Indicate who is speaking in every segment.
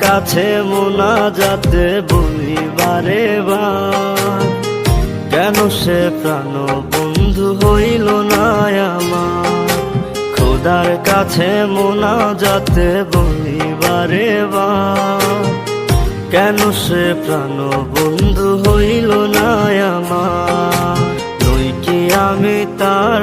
Speaker 1: কাছে মোনা যাতে বলি বারে কেন সে প্রাণ বন্ধু হইল না আমার? খোদার কাছে মোনা যাতে বলি বারে কেন সে প্রাণ বন্ধু হইল না আমার? নই কি আমি তার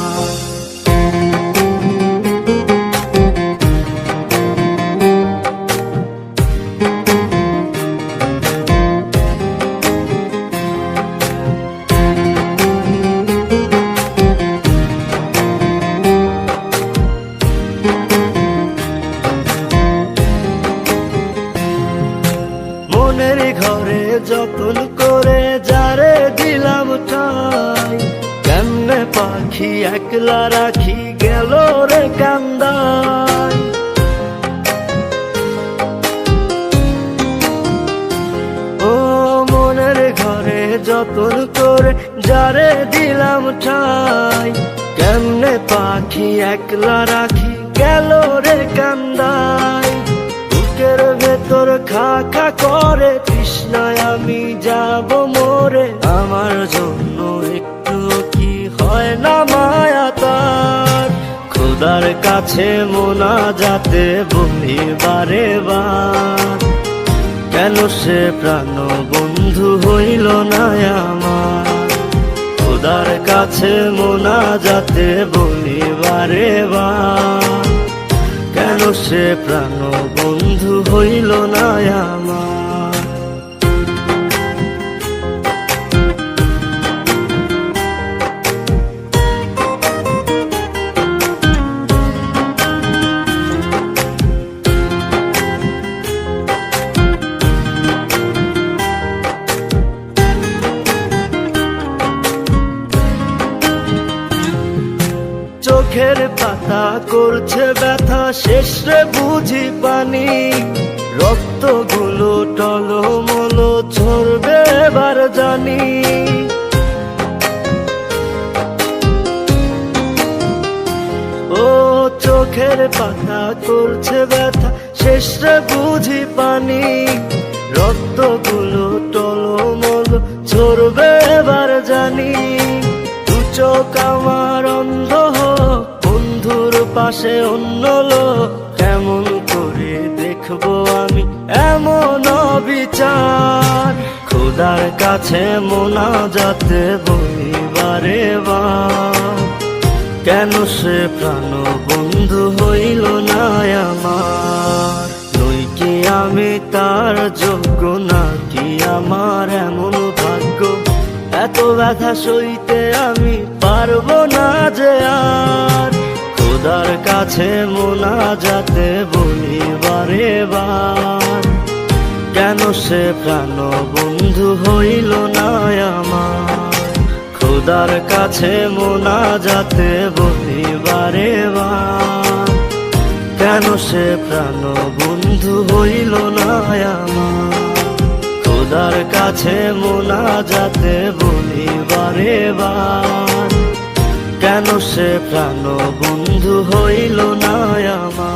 Speaker 1: যতন করে যারে দিলাম ঠাই কেমনে পাখি একলা রাখি গেল রে কান্দাই ও মনের ঘরে যতন করে যারে দিলাম ঠাই কেমনে পাখি একলা রাখি গেল রে কান্দাই বুকের ভেতর খা খা করে তৃষ্ণায় আমি যাব মোরে। আমার জন্য একটু কি হয় না মায়া তার? খোদার কাছে মোনা যাতে বলি বারে বার। কেন সে প্রাণ বন্ধু হইল না আমার? খোদার কাছে মোনা যাতে বলি বারে বার। সে প্রাণ বন্ধু হইল না আমার। পাতা করছে ব্যথা শেষ বুঝি পানি। রক্তগুলো টলমলো, ঝরবে এবার জানি। ও চোখের পাতা করছে ব্যথা শেষ বুঝি পানি। রক্তগুলো টলমলো, ঝরবে এবার জানি। চোখ পাশে অন্য লোক, কেমন করে দেখব আমি? এমন বিচার খোদার কাছে মোনা যাতে বলি বারে বার কেন সে প্রাণ বন্ধু হইল না আমার? নই কি আমি তার যোগ্য, নাকি আমার এমন ভাগ্য? এত ব্যথা সইতে আমি পারব না যে আর। খোদার কাছে মোনা যাতে বলি বারে। বার কেন সে প্রাণ বন্ধু হইল না আমার? খোদার কাছে মোনা যাতে বলি বারে। বার কেন সে প্রাণ বন্ধু হইল না আমার? খোদার কাছে মোনা যাতে বলি বারে বার। সে প্রাণ বন্ধু হইল না আমার।